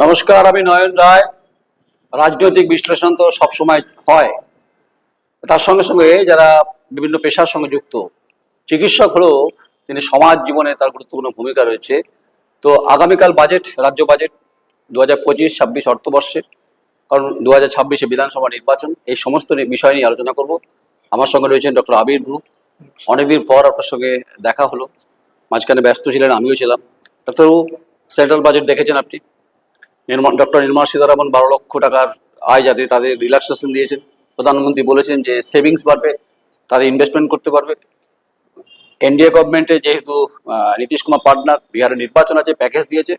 নমস্কার, আমি নয়ন রায়। রাজনৈতিক বিশ্লেষণ তো সবসময় হয়। তার সঙ্গে সঙ্গে যারা বিভিন্ন পেশার সঙ্গে যুক্ত, চিকিৎসক হলেও তিনি সমাজ জীবনে তার গুরুত্বপূর্ণ ভূমিকা রয়েছে। তো আগামীকাল বাজেট রাজ্য বাজেট দু হাজার পঁচিশ, ছাব্বিশ অর্থবর্ষের কারণ দু হাজার ছাব্বিশে বিধানসভা নির্বাচন, এই সমস্ত বিষয় নিয়ে আলোচনা করব। আমার সঙ্গে রয়েছেন ডক্টর আবির ভূ অনেকদিন পর আপনার সঙ্গে দেখা হলো। মাঝখানে ব্যস্ত ছিলেন, আমিও ছিলাম। ডাক্তারবাবু সেন্ট্রাল বাজেট দেখেছেন আপনি? ডক্টর নির্মলা সীতারামন বারো লক্ষ টাকার আয় যাতে তাদের রিল্যাক্সেশন দিয়েছেন। প্রধানমন্ত্রী বলেছেন যে সেভিংস বাড়বে, তাদের ইনভেস্টমেন্ট করতে পারবে। এনডিএ গভর্নমেন্টে যেহেতু নীতিশ কুমার পাটনার বিহারের নির্বাচন আছে প্যাকেজ দিয়েছে,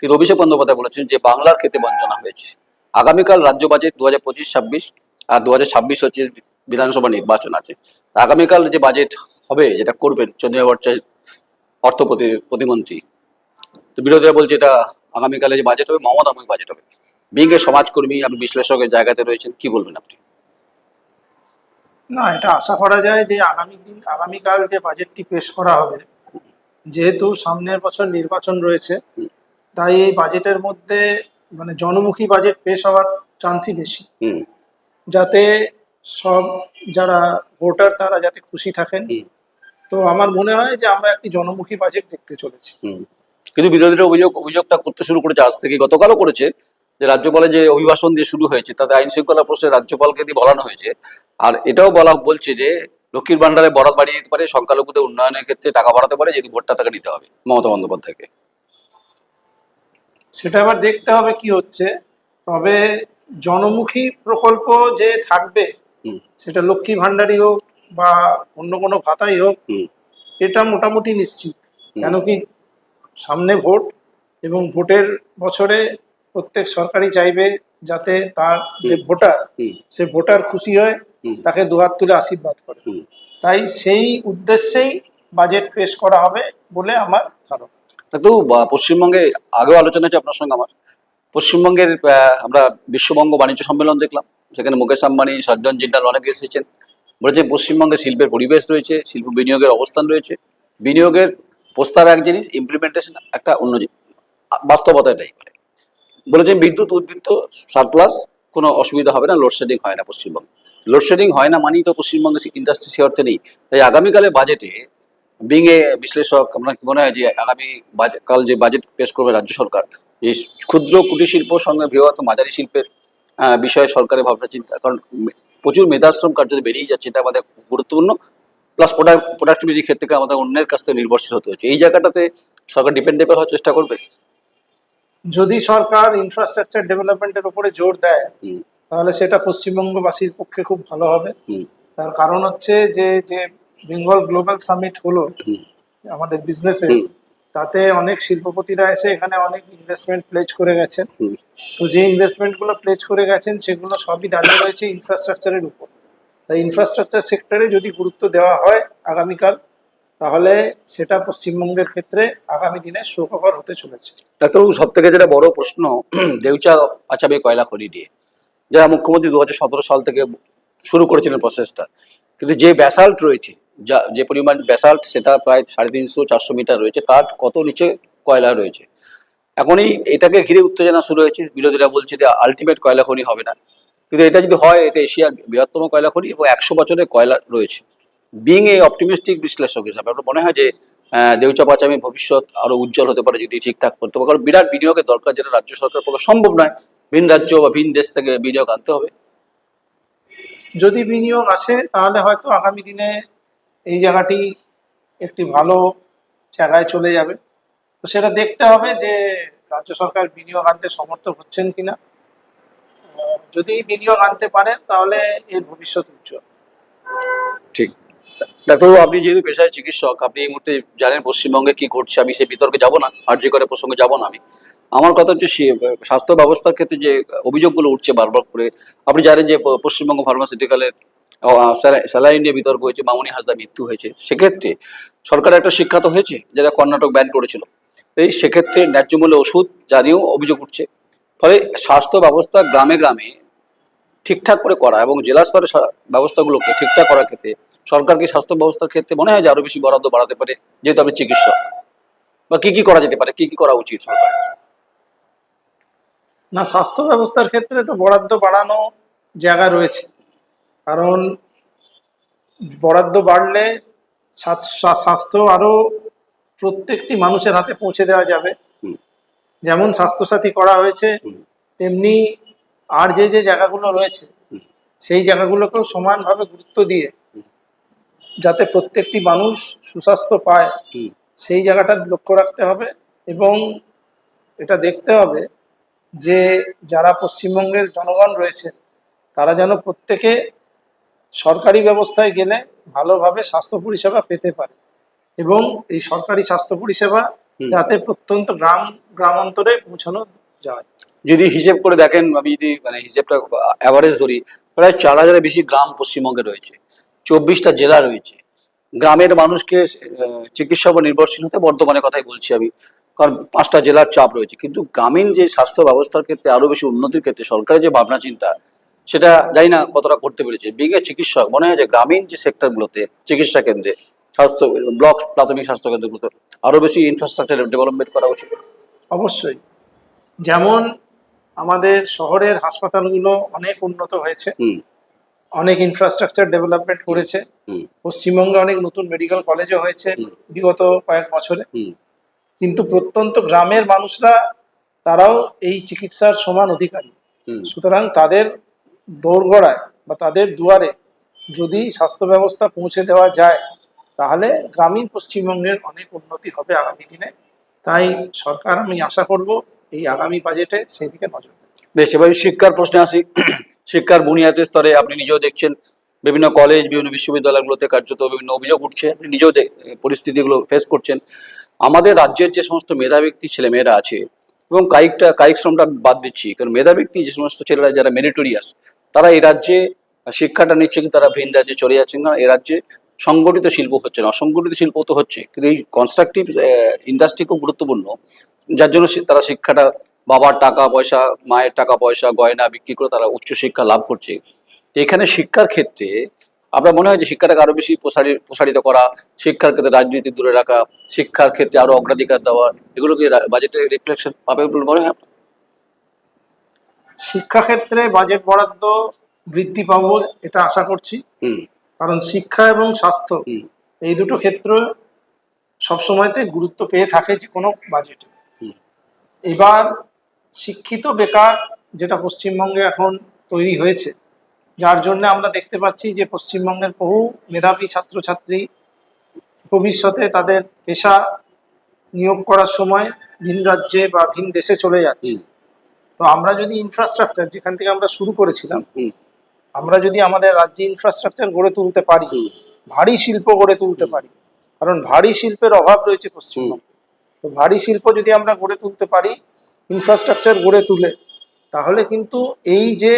কিন্তু অভিষেক বন্দ্যোপাধ্যায় বলেছেন যে বাংলার ক্ষেত্রে বঞ্চনা হয়েছে। আগামীকাল রাজ্য বাজেট দু হাজার পঁচিশ ছাব্বিশ আর দু হাজার ছাব্বিশ হচ্ছে বিধানসভা নির্বাচন আছে। আগামীকাল যে বাজেট হবে, যেটা করবেন ভট্টাচার্য অর্থ প্রতি- প্রতিমন্ত্রী। তো বিরোধীরা বলছে এটা আগামীকালে যে বাজেট হবে মমতাময় বাজেট হবে। বিঙ্গে সমাজকর্মী আপনি বিশ্লেষকের জায়গাতে রয়েছেন কি বলবেন আপনি? না এটা আশা করা যায় যে আগামী দিন আগামীকাল যে বাজেটটি পেশ করা হবে যেহেতু সামনের বছর নির্বাচন রয়েছে তাই এই বাজেটের মধ্যে মানে জনমুখী বাজেট পেশ হওয়ার চান্সই বেশি। যাতে সব যারা ভোটার তারা যাতে খুশি থাকেন। তো আমার মনে হয় যে আমরা একটি জনমুখী বাজেট দেখতে চলেছি। কিন্তু বিরোধীরা অভিযোগ অভিযোগটা করতে শুরু করেছে আজ থেকে গতকালও করেছে যে রাজ্যপালে যে অভিভাষণ দিয়ে শুরু হয়েছে তাতে আইন শৃঙ্খলা প্রশ্নে রাজ্যপালকে দিয়ে বলানো হয়েছে। আর এটাও বলা বলছে যে লক্ষ্মীর ভান্ডারে বরাদ বাড়িয়ে দিতে পারে সংখ্যালঘুদের উন্নয়নের ক্ষেত্রে টাকা বাড়াতে পারে যেহেতু ভোটটা তাকে নিতে হবে মমতা বন্দ্যোপাধ্যায়কে। সেটা আবার দেখতে হবে কি হচ্ছে। তবে জনমুখী প্রকল্প যে থাকবে। সেটা লক্ষ্মী ভান্ডারই হোক বা অন্য কোনো ভাতাই হোক। এটা মোটামুটি নিশ্চিত। কেন কি সামনে ভোট এবং ভোটের বছরে প্রত্যেক সরকারই চাইবে যাতে তার যে ভোটার সে ভোটার খুশি হয়। তাকে দুহাত তুলে আশীর্বাদ করে। তাই সেই উদ্দেশ্যেই বাজেট পেশ করা হবে বলে আমার ধারণা। কিন্তু পশ্চিমবঙ্গে আগেও আলোচনা হয়েছে আপনার সঙ্গে আমার। পশ্চিমবঙ্গের আমরা বিশ্ববঙ্গ বাণিজ্য সম্মেলন দেখলাম সেখানে মুকেশ আম্বানি সজ্জন জিন্দাল অনেকে এসেছেন। বলেছে পশ্চিমবঙ্গে শিল্পের পরিবেশ রয়েছে শিল্প বিনিয়োগের অবস্থান রয়েছে। বিনিয়োগের প্রস্তাব এক জিনিস ইমপ্লিমেন্টেশন একটা অন্য বাস্তবতা এটাই বলে বলেছেন বিদ্যুৎ, উদ্বৃত্ত সারপ্লাস কোনো অসুবিধা হবে না লোডশেডিং হয় না পশ্চিমবঙ্গে। লোডশেডিং হয় না মানেই তো পশ্চিমবঙ্গে ইন্ডাস্ট্রি সে অর্থে নেই। তাই আগামীকালে বাজেটে বিং এ বিশ্লেষক আপনার কি মনে হয় যে আগামী কাল যে বাজেট পেশ করবে রাজ্য সরকার এই ক্ষুদ্র কুটির শিল্প সঙ্গে বৃহৎ মাঝারি শিল্পের বিষয়ে সরকারের ভাবনা, চিন্তা। কারণ প্রচুর মেধাশ্রম কার্য বেরিয়ে যাচ্ছে, এটা আমাদের গুরুত্বপূর্ণ। প্লাস প্রোডাক্টিভিটির ক্ষেত্রে আমাদের অন্যের কাছ থেকে নির্ভরশীল হতে হচ্ছে? এই জায়গাটাতে সরকার ডিপেন্ডেবল হওয়ার চেষ্টা করবে? যদি সরকার ইনফ্রাস্ট্রাকচার ডেভেলপমেন্টের উপরে জোর দেয় তাহলে সেটা পশ্চিমবঙ্গবাসীর পক্ষে খুব ভালো হবে। তার কারণ হচ্ছে যে যে বেঙ্গল গ্লোবাল সামিট হলো আমাদের বিজনেসে তাতে অনেক শিল্পপতিরা এসে এখানে অনেক ইনভেস্টমেন্ট প্লেজ করে গেছেন। তো যে ইনভেস্টমেন্টগুলো প্লেজ করে গেছেন সেগুলো সবই দাঁড়িয়ে রয়েছে ইনফ্রাস্ট্রাকচারের উপর। তাই ইনফ্রাস্ট্রাকচার সেক্টরে যদি গুরুত্ব দেওয়া হয় আগামীকাল, তাহলে সেটা পশ্চিমবঙ্গের ক্ষেত্রে আগামী দিনে সুখকর হতে চলেছে। ডাক্তারবাবু সব থেকে যেটা বড় প্রশ্ন, দেউচা পাচাবে কয়লা খনি দিয়ে। যারা মুখ্যমন্ত্রী দু সাল থেকে শুরু করেছিলেন প্রসেসটা কিন্তু যে ব্যাসাল্ট রয়েছে, যা, যে পরিমাণ ব্যাসাল্ট সেটা প্রায় সাড়ে তিনশো, চারশো মিটার রয়েছে, তার কত নিচে কয়লা রয়েছে। এখনই এটাকে ঘিরে উত্তেজনা শুরু হয়েছে। বিরোধীরা বলছে যে আলটিমেট কয়লা খনি হবে না। কিন্তু এটা যদি হয়, এটা এশিয়ার বৃহত্তম কয়লা খনি এবং একশো বছরের কয়লা রয়েছে। বিং এ অপটিমিস্টিক বিশ্লেষক হিসাবে আপনার মনে হয় যে দেউচা পাচামি ভবিষ্যৎ আরও উজ্জ্বল হতে পারে যদি ঠিকঠাক করতে পারে? কারণ বিরাট বিনিয়োগের দরকার যেটা রাজ্য সরকার পক্ষে সম্ভব নয়। ভিন রাজ্য বা ভিন দেশ থেকে বিনিয়োগ আনতে হবে। যদি বিনিয়োগ আসে, তাহলে হয়তো আগামী দিনে এই জায়গাটি একটি ভালো জায়গায় চলে যাবে। তো সেটা দেখতে হবে যে, রাজ্য সরকার বিনিয়োগ আনতে সমর্থ হচ্ছেন কিনা। যদি বিনিয়োগ আনতে পারেন তাহলে এর ভবিষ্যৎ উজ্জ্বল। ঠিক। ডাক্তারবাবু আপনি যেহেতু পেশায় চিকিৎসক আপনি এই মুহূর্তে জানেন পশ্চিমবঙ্গে কি ঘটছে আমি সেই বিতর্কে যাব না আর্য করে প্রসঙ্গে যাব না আমি। আমার কথা হচ্ছে স্বাস্থ্য ব্যবস্থার ক্ষেত্রে যে অভিযোগগুলো উঠছে বারবার করে আপনি জানেন যে পশ্চিমবঙ্গ ফার্মাসিউটিক্যালের স্যালাইন নিয়ে বিতর্ক হয়েছে মামনি হাসদা মৃত্যু হয়েছে। সেক্ষেত্রে সরকার একটা শিক্ষা তো হয়েছে যেটা কর্ণাটক ব্যান করেছিল। এই সেক্ষেত্রে ন্যায্য মূল্যে ওষুধ জানিয়েও অভিযোগ উঠছে। ফলে স্বাস্থ্য ব্যবস্থা গ্রামে গ্রামে ঠিকঠাক করে করা এবং জেলা স্তরে সা- ব্যবস্থাগুলোকে ঠিকঠাক করার ক্ষেত্রে সরকারকে স্বাস্থ্য ব্যবস্থার ক্ষেত্রে মনে হয় যে আরও বেশি বরাদ্দ বাড়াতে পারে, যেহেতু আমি চিকিৎসক। বা কি কি করা যেতে পারে, কি কি করা উচিত সরকার? না, স্বাস্থ্য ব্যবস্থার ক্ষেত্রে তো বরাদ্দ বাড়ানো জায়গা রয়েছে। কারণ বরাদ্দ বাড়লে স্বাস্থ্য আরও প্রত্যেকটি মানুষের হাতে পৌঁছে দেওয়া যাবে। যেমন স্বাস্থ্যসাথী করা হয়েছে তেমনি আর যে যে জায়গাগুলো রয়েছে। সেই জায়গাগুলোকেও সমানভাবে গুরুত্ব দিয়ে যাতে প্রত্যেকটি মানুষ সুস্বাস্থ্য পায় সেই জায়গাটা লক্ষ্য রাখতে হবে এবং এটা দেখতে হবে যে যারা পশ্চিমবঙ্গের জনগণ রয়েছে তারা যেন প্রত্যেকে সরকারি ব্যবস্থায় গেলে ভালোভাবে স্বাস্থ্য পরিষেবা পেতে পারে এবং এই সরকারি স্বাস্থ্য পরিষেবা। যাতে প্রত্যন্ত গ্রাম গ্রামান্তরে পৌঁছানো যায়। যদি হিসেব করে দেখেন আমি যদি মানে হিসেবটা অ্যাভারেজ ধরি প্রায় চার হাজারের বেশি গ্রাম পশ্চিমবঙ্গে রয়েছে। চব্বিশটা জেলা রয়েছে। গ্রামের মানুষকে চিকিৎসা উপর নির্ভরশীল হতে বর্তমানে কথাই বলছি আমি কারণ পাঁচটা জেলার চাপ রয়েছে। কিন্তু গ্রামীণ যে স্বাস্থ্য ব্যবস্থার ক্ষেত্রে আরও বেশি উন্নতির ক্ষেত্রে সরকারের যে ভাবনা চিন্তা সেটা জানি না কতটা করতে পেরেছে। বিজ্ঞ চিকিৎসক মনে হয় যে গ্রামীণ যে সেক্টরগুলোতে চিকিৎসা কেন্দ্রে স্বাস্থ্য ব্লক প্রাথমিক স্বাস্থ্য কেন্দ্রগুলোতে আরও বেশি ইনফ্রাস্ট্রাকচার ডেভেলপমেন্ট করা উচিত। অবশ্যই। যেমন আমাদের শহরের হাসপাতালগুলো অনেক উন্নত হয়েছে। অনেক ইনফ্রাস্ট্রাকচার ডেভেলপমেন্ট করেছে। পশ্চিমবঙ্গে অনেক নতুন মেডিকেল কলেজও হয়েছে বিগত কয়েক বছরে। কিন্তু প্রত্যন্ত গ্রামের মানুষরা তারাও এই চিকিৎসার সমান অধিকারী। হুম। সুতরাং তাদের দোরগড়ায় বা তাদের দুয়ারে যদি স্বাস্থ্য ব্যবস্থা পৌঁছে দেওয়া যায় তাহলে গ্রামীণ পশ্চিমবঙ্গের অনেক উন্নতি হবে আগামী দিনে। তাই সরকার, আমি আশা করব, এই আগামী বাজেটে সেই দিকে নজর বেশ, এবার শিক্ষার প্রশ্নে আসি। শিক্ষার বুনিয়াদের স্তরে আপনি নিজেও দেখছেন, বিভিন্ন কলেজ বিভিন্ন বিশ্ববিদ্যালয়গুলোতে কার্যত বিভিন্ন অভিযোগ উঠছে। আপনি নিজেও পরিস্থিতিগুলো ফেস করছেন। আমাদের রাজ্যের যে সমস্ত মেধা ব্যক্তি ছেলে মেয়েরা আছে, এবং কায়িকটা, কায়িক শ্রমটা বাদ দিচ্ছি, কারণ মেধা ব্যক্তি, যে সমস্ত ছেলেরা যারা মেরিটোরিয়াস তারা এই রাজ্যে শিক্ষাটা নিচ্ছে কিন্তু তারা ভিন রাজ্যে চলে যাচ্ছেন, কারণ এ রাজ্যে সংগঠিত শিল্প হচ্ছে না অসংগঠিত শিল্প তো হচ্ছে। কিন্তু এই কনস্ট্রাকটিভ ইন্ডাস্ট্রি খুব গুরুত্বপূর্ণ। যার জন্য তারা শিক্ষাটা বাবার টাকা পয়সা মায়ের টাকা পয়সা গয়না বিক্রি করে তারা উচ্চশিক্ষা লাভ করছে। তো এখানে শিক্ষার ক্ষেত্রে আমরা মনে হয় যে শিক্ষাটাকে আরও বেশি প্রসারি প্রসারিত করা শিক্ষার ক্ষেত্রে রাজনীতি দূরে রাখা শিক্ষার ক্ষেত্রে আরও অগ্রাধিকার দেওয়া এগুলো কি বাজেটে রিফ্লেকশন পাবে বলে মনে হয়? শিক্ষাক্ষেত্রে বাজেট বরাদ্দ বৃদ্ধি পাবো এটা আশা করছি। হুম। কারণ শিক্ষা এবং স্বাস্থ্য এই দুটো ক্ষেত্র সবসময়তে গুরুত্ব পেয়ে থাকে যে কোনো বাজেটে এবার শিক্ষিত বেকার যেটা পশ্চিমবঙ্গে এখন তৈরি হয়েছে যার জন্য আমরা দেখতে পাচ্ছি যে পশ্চিমবঙ্গের বহু মেধাবী ছাত্রছাত্রী ভবিষ্যতে তাদের পেশা নিয়োগ করার সময় ভিন রাজ্যে বা ভিন দেশে চলে যাচ্ছে। তো আমরা যদি ইনফ্রাস্ট্রাকচার যেখান থেকে আমরা শুরু করেছিলাম আমরা যদি আমাদের রাজ্যে ইনফ্রাস্ট্রাকচার গড়ে তুলতে পারি ভারী শিল্প গড়ে তুলতে পারি কারণ ভারী শিল্পের অভাব রয়েছে পশ্চিমবঙ্গে। তো ভারী শিল্প যদি আমরা গড়ে তুলতে পারি ইনফ্রাস্ট্রাকচার গড়ে তুলে তাহলে কিন্তু এই যে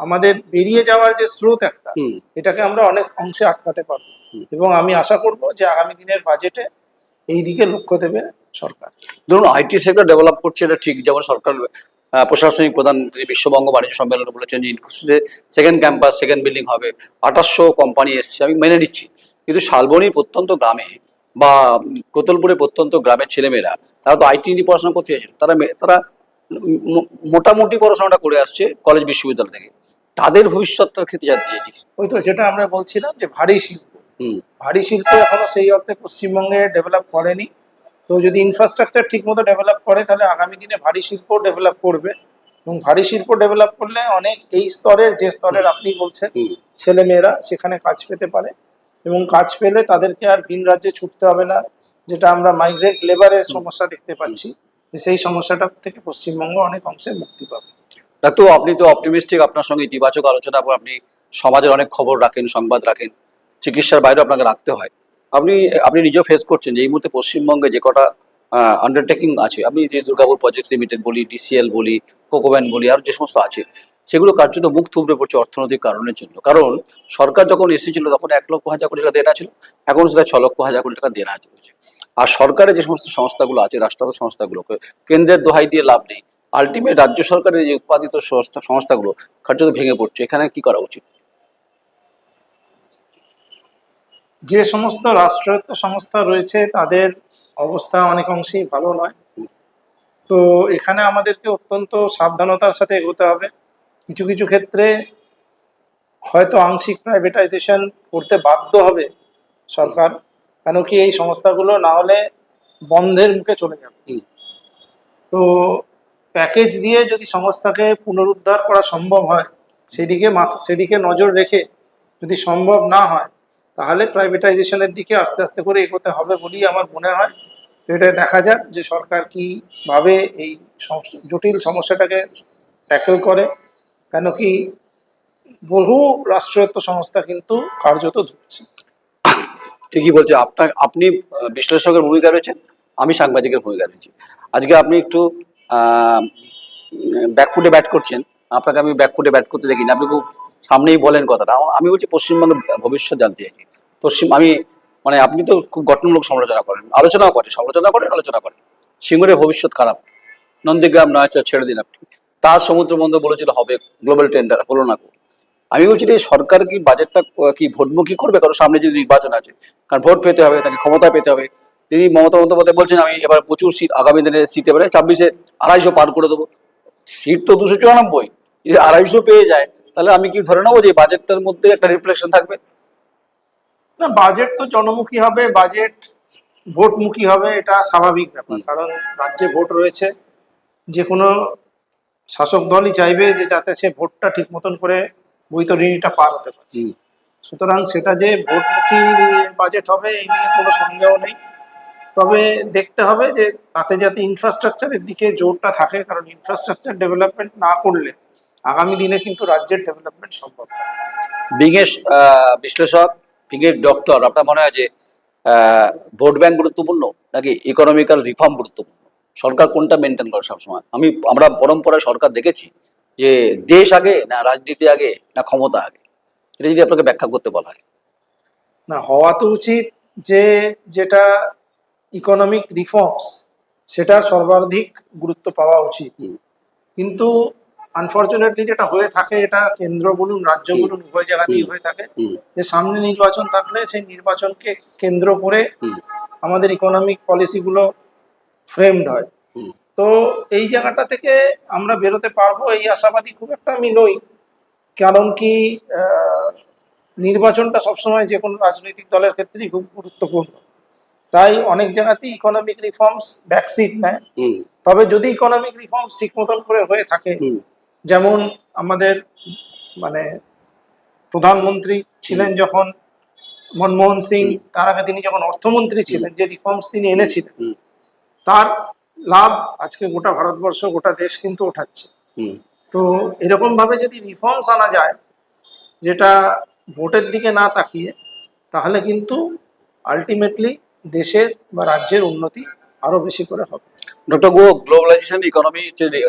আমাদের বেরিয়ে যাওয়ার যে স্রোত একটা এটাকে আমরা অনেক অংশে আটকাতে পারব। এবং আমি আশা করব যে আগামী দিনের বাজেটে এই দিকে লক্ষ্য দেবে সরকার। ধরুন আইটি সেক্টর ডেভেলপ করছে এটা ঠিক যেমন সরকার প্রশাসনিক প্রধান তিনি বিশ্ববঙ্গ বাণিজ্য সম্মেলনে বলেছেন যে ইনফোসিসে সেকেন্ড ক্যাম্পাস সেকেন্ড বিল্ডিং হবে। আঠাশশো কোম্পানি এসছে আমি মেনে নিচ্ছি। কিন্তু শালবনির প্রত্যন্ত গ্রামে বা কোতলপুরে প্রত্যন্ত গ্রামের ছেলেমেয়েরা তারা তো আইটি নিয়ে পড়াশোনা করতে চাইছে তারা তারা মোটামুটি পড়াশোনাটা করে আসছে কলেজ বিশ্ববিদ্যালয় থেকে। তাদের ভবিষ্যৎটার ক্ষেত্রে জানতে চাইছি। ওই তো যেটা আমরা বলছিলাম যে ভারী শিল্প। হুম। ভারী শিল্প এখনও সেই অর্থে পশ্চিমবঙ্গে ডেভেলপ করেনি। তো যদি ইনফ্রাস্ট্রাকচার ঠিকমতো ডেভেলপ করে তাহলে আগামী দিনে ভারী শিল্প ডেভেলপ করবে। এবং ভারী শিল্প ডেভেলপ করলে অনেক এই স্তরের যে স্তরের আপনি বলছেন ছেলে মেয়েরা সেখানে কাজ পেতে পারে। এবং কাজ পেলে তাদেরকে আর ভিন রাজ্যে ছুটতে হবে না যেটা আমরা মাইগ্রেট লেবারের সমস্যা দেখতে পাচ্ছি। সেই সমস্যাটা থেকে পশ্চিমবঙ্গ অনেক অংশে মুক্তি পাবে। ডাক্তার আপনি তো অপটিমিস্টিক আপনার সঙ্গে ইতিবাচক আলোচনা আপনি সমাজের অনেক খবর রাখেন সংবাদ রাখেন। চিকিৎসার বাইরে আপনাকে রাখতে হয়। আপনি আপনি নিজেও ফেস করছেন যে এই মুহূর্তে পশ্চিমবঙ্গে যে কটা আন্ডারটেকিং আছে, আপনি যে দুর্গাপুর প্রজেক্ট লিমিটেড বলি ডিসিএল বলি কোকোব্যান বলি, আর যে সমস্ত আছে, সেগুলো কার্যত মুখ থুবড়ে পড়ছে অর্থনৈতিক কারণের জন্য। কারণ সরকার যখন এসেছিল তখন এক লক্ষ হাজার কোটি টাকা দেনা ছিল, এখন সেটা ছ লক্ষ হাজার কোটি টাকা দেনা চলছে আর সরকারের যে সমস্ত সংস্থাগুলো আছে, রাষ্ট্রায়ত্ত সংস্থাগুলোকে, কেন্দ্রের দোহাই দিয়ে লাভ নেই। আলটিমেট রাজ্য সরকারের যে উৎপাদিত সংস্থা, সংস্থাগুলো কার্যত ভেঙে পড়ছে। এখানে কি করা উচিত? যে সমস্ত রাষ্ট্রায়ত্ত সংস্থা রয়েছে তাদের অবস্থা অনেক অংশেই ভালো নয়। তো এখানে আমাদেরকে অত্যন্ত সাবধানতার সাথে এগোতে হবে। কিছু কিছু ক্ষেত্রে হয়তো আংশিক প্রাইভেটাইজেশন করতে বাধ্য হবে সরকার কেন কি এই সংস্থাগুলো না হলে বন্ধের মুখে চলে যাবে। তো প্যাকেজ দিয়ে যদি সংস্থাকে পুনরুদ্ধার করা সম্ভব হয় সেদিকে মাথা সেদিকে নজর রেখে যদি সম্ভব না হয় তাহলে প্রাইভেটাইজেশনের দিকে আস্তে আস্তে করে এগোতে হবে বলেই আমার মনে হয়। তো এটা দেখা যাক যে সরকার কীভাবে এই জটিল সমস্যাটাকে ট্যাকেল করে। কেন কি বহু রাষ্ট্রায়ত্ত সংস্থা কিন্তু কার্যত ধুচ্ছে ঠিকই বলছে। আপনার, আপনি বিশ্লেষকের ভূমিকা রয়েছেন আমি সাংবাদিকের ভূমিকা রয়েছি। আজকে আপনি একটু ব্যাকফুটে ব্যাট করছেন। আপনাকে আমি ব্যাক ব্যাকফুটে ব্যাট করতে দেখিনি। আপনি খুব সামনেই বলেন কথাটা। আমি বলছি পশ্চিমবঙ্গের ভবিষ্যৎ জানতে চাইছি। পশ্চিম আমি মানে আপনি তো খুব গঠনমূলক সমালোচনা করেন। আলোচনাও করেন, সমালোচনা করেন, আলোচনা করেন। সিঙ্গুরের ভবিষ্যৎ খারাপ। নন্দীগ্রাম নয় ছেড়ে দিন আপনি। তার সমুদ্র বন্দর বলেছিল হবে গ্লোবাল টেন্ডার হলো না আমি বলছি যে সরকার কি বাজেটটা কি ভোটমুখী করবে? কারণ সামনে যদি নির্বাচন আছে। কারণ ভোট পেতে হবে, তাকে ক্ষমতা পেতে হবে। তিনি মমতা বন্দ্যোপাধ্যায় বলছেন, আমি এবার প্রচুর সিট আগামী দিনে সিট এবারে ছাব্বিশে আড়াইশো পার করে দেবো। সিট তো দুশো চুরানব্বই। যদি আড়াইশো পেয়ে যায় তাহলে আমি কি ধরে নেব যে বাজেটটার মধ্যে একটা রিফ্লেকশন থাকবে? না বাজেট তো জনমুখী হবে বাজেট ভোটমুখী হবে এটা স্বাভাবিক ব্যাপার। কারণ রাজ্যে ভোট রয়েছে যে কোনো শাসক দলই চাইবে যে যাতে সে ভোটটা ঠিক মতন করে বৈতরণীটা পার হতে পারে। সুতরাং সেটা যে ভোটমুখী বাজেট হবে এই নিয়ে কোনো সন্দেহ নেই। তবে দেখতে হবে যে তাতে যাতে ইনফ্রাস্ট্রাকচারের দিকে জোরটা থাকে কারণ ইনফ্রাস্ট্রাকচার ডেভেলপমেন্ট না করলে আগামী দিনে কিন্তু রাজ্যের ডেভেলপমেন্ট সম্ভব। বিঙের বিশ্লেষক বিঙের ডক্টর আপনার মনে হয় যে ভোট ব্যাংক গুরুত্বপূর্ণ নাকি ইকোনমিক্যাল রিফর্ম গুরুত্বপূর্ণ? সরকার কোনটা মেনটেন করে সবসময়? আমি আমরা পরম্পরায় সরকার দেখেছি যে দেশ আগে না রাজনীতি আগে না ক্ষমতা আগে। এটা যদি আপনাকে ব্যাখ্যা করতে বলা হয়। না হওয়া তো উচিত যে যেটা ইকোনমিক রিফর্মস সেটা সর্বাধিক গুরুত্ব পাওয়া উচিত। কিন্তু আনফর্চুনেটলি যেটা হয়ে থাকে এটা কেন্দ্র বলুন রাজ্য বলুন উভয় জায়গাতেই হয়ে থাকে। যে সামনে নির্বাচন থাকলে সেই নির্বাচনকে কেন্দ্র করে আমাদের ইকোনমিক পলিসিগুলো ফ্রেমড হয়। তো এই জায়গাটা থেকে আমরা বেরোতে পারব এই আশাবাদী খুব একটা আমি নই। কারণ কি নির্বাচনটা সবসময় যে কোনো রাজনৈতিক দলের ক্ষেত্রেই খুব গুরুত্বপূর্ণ। তাই অনেক জায়গাতেই ইকোনমিক রিফর্মস ব্যাকসিট নেয়। তবে যদি ইকোনমিক রিফর্মস ঠিক মতন করে হয়ে থাকে যেমন আমাদের মানে প্রধানমন্ত্রী ছিলেন যখন মনমোহন সিং তার আগে তিনি যখন অর্থমন্ত্রী ছিলেন যে রিফর্মস তিনি এনেছিলেন তার লাভ আজকে গোটা ভারতবর্ষ গোটা দেশ কিন্তু ওঠাচ্ছে। তো এরকম ভাবে যদি রিফর্মস আনা যায় যেটা ভোটের দিকে না তাকিয়ে তাহলে কিন্তু আলটিমেটলি দেশের বা রাজ্যের উন্নতি আরও বেশি করে হবে। ডক্টর গো গ্লোবালাইজেশন ইকোনমি যে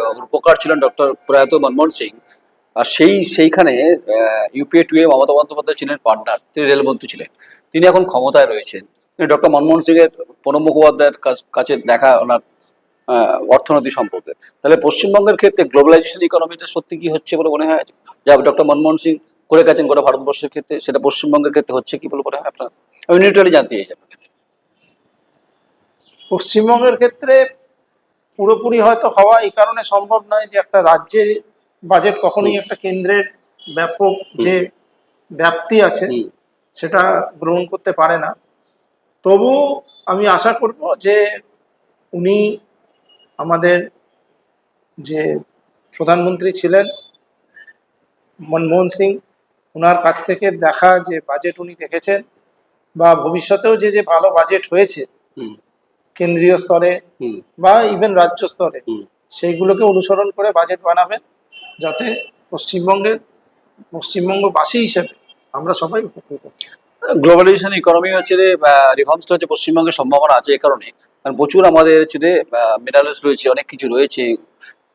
ছিলেন ডক্টর প্রয়াত মনমোহন সিং। আর সেই, সেইখানে ইউপিএ টু এ মমতা বন্দ্যোপাধ্যায় ছিলেন পার্টনার তিনি রেলমন্ত্রী ছিলেন। তিনি এখন ক্ষমতায় রয়েছেন। তিনি ডক্টর মনমোহন সিং এর প্রণব মুখোপাধ্যায়ের কাছ- দেখা, ওনার অর্থনীতি সম্পর্কে। তাহলে পশ্চিমবঙ্গের ক্ষেত্রে গ্লোবালাইজেশন ইকোনমিটা সত্যি কি হচ্ছে বলে মনে হয়? যা ডক্টর মনমোহন সিং করে গেছেন গোটা ভারতবর্ষের ক্ষেত্রে, সেটা পশ্চিমবঙ্গের ক্ষেত্রে হচ্ছে কি বলে মনে হয় আপনার? আমি নিউট্রালি জানতে চাই পশ্চিমবঙ্গের ক্ষেত্রে পুরোপুরি হয়তো হওয়া এই কারণে সম্ভব নয় যে একটা রাজ্যের বাজেট কখনোই একটা কেন্দ্রের ব্যাপক যে ব্যাপ্তি আছে সেটা গ্রহণ করতে পারে না। তবু আমি আশা করব যে উনি আমাদের যে প্রধানমন্ত্রী ছিলেন মনমোহন সিং ওনার কাছ থেকে দেখা যে বাজেট উনি দেখেছেন বা ভবিষ্যতেও যে যে ভালো বাজেট হয়েছে কেন্দ্রীয় স্তরে বা ইভেন রাজ্য স্তরে সেইগুলোকে অনুসরণ করে বাজেট বানাবেন যাতে পশ্চিমবঙ্গের পশ্চিমবঙ্গবাসী হিসেবে আমরা সবাই উপকৃত। গ্লোবালাইজেশন ইকোনমি হচ্ছে যে রিফর্মসটা হচ্ছে পশ্চিমবঙ্গের সম্ভাবনা আছে এই কারণে। কারণ প্রচুর আমাদের হচ্ছে যে মিনারেলস রয়েছে অনেক কিছু রয়েছে।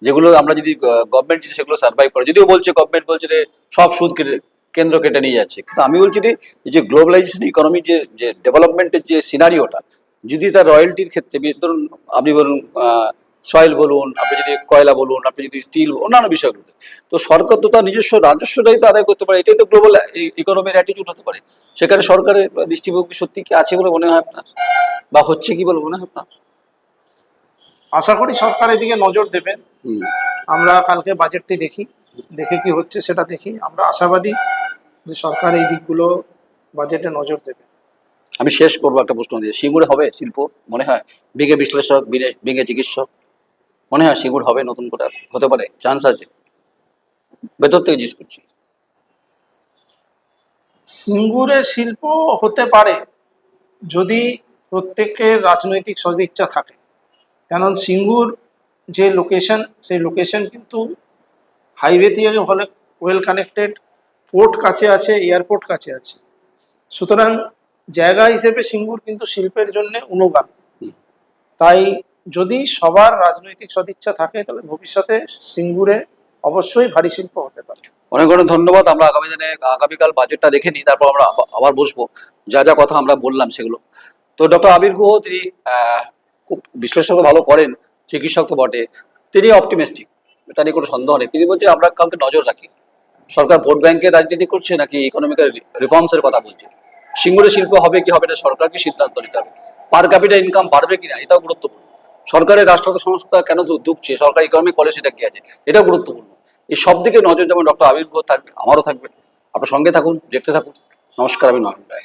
যেগুলো আমরা যদি গভর্নমেন্ট যদি সেগুলো সার্ভাইভ করে যদিও বলছে গভর্নমেন্ট বলছে যে সব সুদ কেটে কেন্দ্র কেটে নিয়ে যাচ্ছে। কিন্তু আমি বলছি যে যে গ্লোবালাইজেশন ইকোনমি যে যে ডেভেলপমেন্টের যে সিনারিওটা যদি তার রয়্যালটির ক্ষেত্রে ধরুন আপনি বলুন সয়েল বলুন আপনি যদি কয়লা বলুন আপনি যদি স্টিল অন্যান্য বিষয়গুলোতে। তো সরকার তো তার নিজস্ব রাজস্বটাই তো আদায় করতে পারে। এটাই তো গ্লোবাল ইকোনমির অ্যাটিটিউড হতে পারে। সেখানে সরকারের দৃষ্টিভঙ্গি সত্যি কি আছে বলে মনে হয় আপনার? বা হচ্ছে কি বলে মনে হয় আপনার? আশা করি সরকার এদিকে নজর দেবেন আমরা কালকে বাজেটটি দেখি দেখে কি হচ্ছে সেটা দেখি। আমরা আশাবাদী যে সরকার এই দিকগুলো বাজেটে নজর দেবে। আমি শেষ করব একটা প্রশ্ন দিয়ে। সিঙ্গুরে হবে শিল্প, মনে হয়? বিঘে বিশ্লেষক বিঘে চিকিৎসক? মনে হয় সিঙ্গুর হবে, নতুন করে হতে পারে। চান্স আছে। ভেতর থেকে জিজ্ঞেস করছি। সিঙ্গুরে শিল্প হতে পারে যদি প্রত্যেকের রাজনৈতিক সদিচ্ছা থাকে। কারণ সিঙ্গুর যে লোকেশন সেই লোকেশন কিন্তু হাইওয়ে থেকে হলে ওয়েল কানেক্টেড পোর্ট কাছে আছে এয়ারপোর্ট কাছে আছে। সুতরাং জায়গা হিসেবে সিঙ্গুর কিন্তু শিল্পের জন্য অনুগামী। তাই যদি সবার রাজনৈতিক সদিচ্ছা থাকে তাহলে ভবিষ্যতে সিঙ্গুরে অবশ্যই ভারী শিল্প হতে পারে। অনেক অনেক ধন্যবাদ। আমরা আগামী দিনে আগামীকাল বাজেটটা দেখে নিই তারপর আমরা আবার বসবো। যা যা কথা আমরা বললাম সেগুলো। তো ডক্টর আবির গুহ তিনি খুব বিশ্লেষণ ভালো করেন চিকিৎসক তো বটে। তিনি অপটিমিস্টিক এটা নিয়ে কোনো সন্দেহ নেই। তিনি বলছেন আমরা কাউকে নজর রাখি। সরকার ভোট ব্যাংকের রাজনীতি করছে নাকি ইকোনমিক্যাল রিফর্মস এর কথা বলছে? সিঙ্গুরে শিল্প হবে কি হবে না, সরকারকে সিদ্ধান্ত নিতে হবে। পার ক্যাপিটাল ইনকাম বাড়বে কিনা এটাও গুরুত্বপূর্ণ। সরকারের রাষ্ট্রায়ত্ত সংস্থা কেন দু- সরকারি ইকোনমিক পলিসিটা কি আছে? এটাও গুরুত্বপূর্ণ। এই সব দিকে নজর যেমন ডক্টর আবির থাকবে, আমারও থাকবে। আপনার সঙ্গে থাকুন, দেখতে থাকুন। নমস্কার, আমি নয়ন রায়।